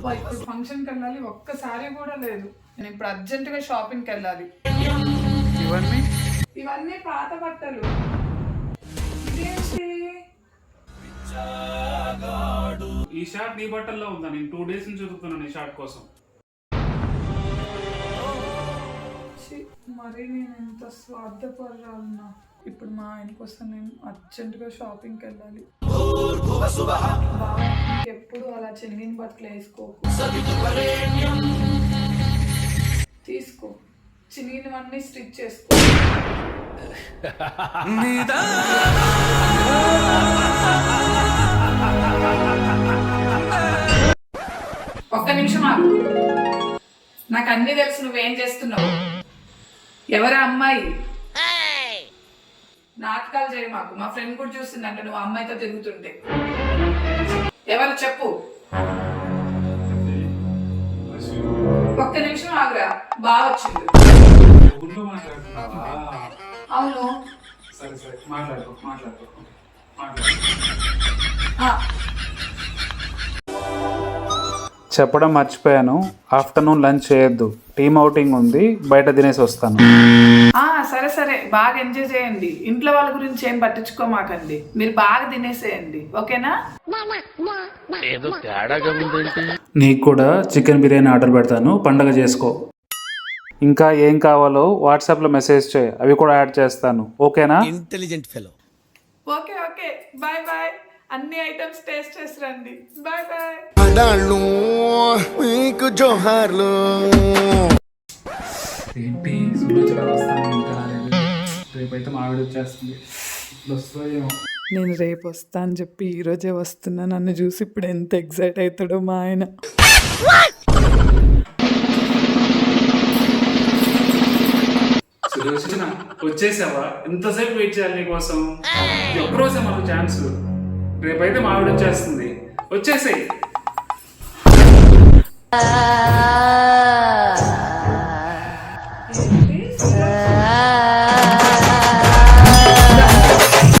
ఫంక్షన్కి వెళ్ళాలి ఒక్కసారి కూడా లేదు. నేను ఇప్పుడు అర్జెంటుగా షాపింగ్కి వెళ్ళాలి. ఇవన్నీ? ఇవన్నీ పాత బట్టలు. ఈ షార్ట్ నీ బట్టల్లో ఉందా? నేను టూ డేస్ నుంచి చదువుతున్నాను ఈ షార్ట్ కోసం. ఛీ, మరి నేను ఎంత స్వార్థపరాలన్నా ఇప్పుడు మా ఆయన కోసం నేను అర్జెంటుగా షాపింగ్కి వెళ్ళాలి. ఎప్పుడు అలా చెంగిన బట్టలు వేసుకోకు తీసుకో. చినిగినవన్నీ స్టిచ్ చేసుకో. ఒక్క నిమిషం ఆగు. నాకు అన్ని తెలుసు నువ్వేం చేస్తున్నావు? ఎవరా అమ్మాయి? నాటకాలు చేయ మాకు మా ఫ్రెండ్ కూడా చూసిందంట నువ్వు అమ్మాయితో తిరుగుతుంటే. ఎవరు చెప్పు. ఒక్క నిమిషం ఆగురా. బాగా వచ్చింది అవును. సరే సరే మాట్లాడుకో మాట్లాడుకో మాట్లాడు ఆ, చెప్పడం మర్చిపోయాను. ఆఫ్టర్నూన్ లంచ్ చేయొద్దు. టీమ్ అవుటింగ్ ఉంది. బయట తినేసి వస్తాను. ఆ, సరే సరే. బాగా ఎంజాయ్ చేయండి. ఇంట్లో వాళ్ళ గురించి ఏం పట్టించుకోమాకండి. మీరు బాగా తినేసేయండి. ఓకేనా? నీకు కూడా చికెన్ బిర్యానీ ఆర్డర్ పెడతాను. పండగ చేసుకో. ఇంకా ఏం కావాలో వాట్సాప్లో మెసేజ్ చేయి. అవి కూడా యాడ్ చేస్తాను. ఓకేనా? Intelligent fellow. Okay okay. Bye bye. అన్ని ఐటమ్స్ టేస్ట్ చేసి రండి. Bye bye. మీకు జోహార్లు. ఏంటి సులోచన వస్తాను ఇంకా రాలేదు. రేపైతే వచ్చేస్తుంది. నేను రేపు వస్తా అని చెప్పి ఈరోజే వస్తున్నా. నన్ను చూసి ఇప్పుడు ఎంత ఎగ్జైట్ అవుతాడో మా ఆయన. సులోచన వచ్చేసావా? ఎంతసేపు వెయిట్ చేయాలి నీకోసం. ఒక్కరోజే మనకు ఛాన్స్ రేపైతే మా ఆవిడ వచ్చేస్తుంది. వచ్చేసాయి. love.